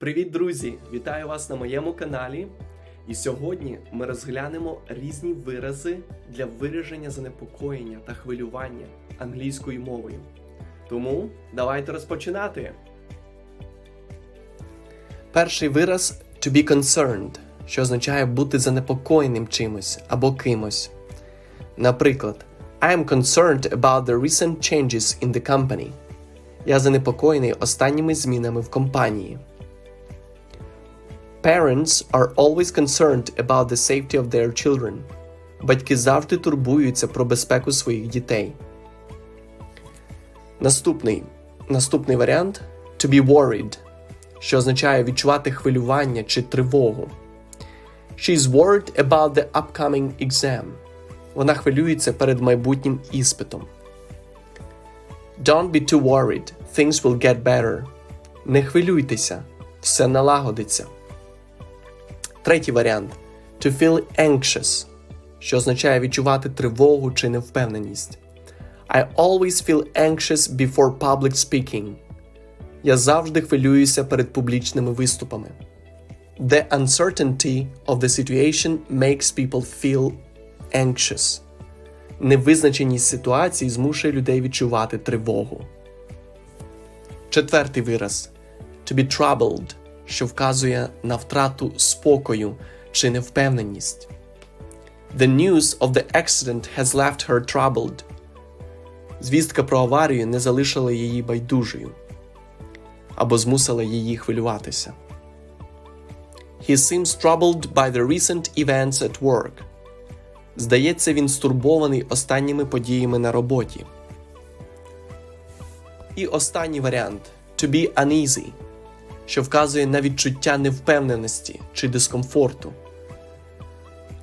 Привіт, друзі! Вітаю вас на моєму каналі. І сьогодні ми розглянемо різні вирази для вираження занепокоєння та хвилювання англійською мовою. Тому давайте розпочинати. Перший вираз to be concerned, що означає бути занепокоєним чимось або кимось. Наприклад, I am concerned about the recent changes in the company. Я занепокоєний останніми змінами в компанії. Parents are always concerned about the safety of their children. Батьки завжди турбуються про безпеку своїх дітей. Наступний, наступний варіант to be worried, що означає відчувати хвилювання чи тривогу. She is worried about the upcoming exam. Вона хвилюється перед майбутнім іспитом. Don't be too worried. Things will get better. Не хвилюйтеся, все налагодиться. Третій варіант to feel anxious, що означає відчувати тривогу чи невпевненість. I always feel anxious before public speaking. Я завжди хвилююся перед публічними виступами. The uncertainty of the situation makes people feel anxious. Невизначеність ситуації змушує людей відчувати тривогу. Четвертий вираз to be troubled, що вказує на втрату спокою чи невпевненість. The news of the accident has left her troubled. Звістка про аварію не залишила її байдужою або змусила її хвилюватися. He seems troubled by the recent events at work. Здається, він стурбований останніми подіями на роботі. І останній варіант to be uneasy, що вказує на відчуття невпевненості чи дискомфорту.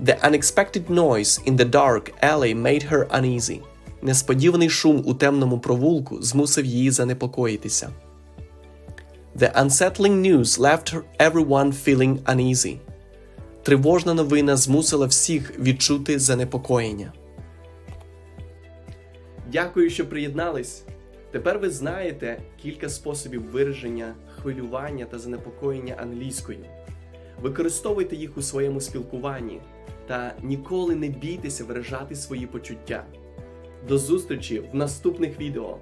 The unexpected noise in the dark alley made her uneasy. Несподіваний шум у темному провулку змусив її занепокоїтися. The unsettling news left everyone feeling uneasy. Тривожна новина змусила всіх відчути занепокоєння. Дякую, що приєднались. Тепер ви знаєте кілька способів вираження хвилювання та занепокоєння англійською. Використовуйте їх у своєму спілкуванні та ніколи не бійтеся виражати свої почуття. До зустрічі в наступних відео.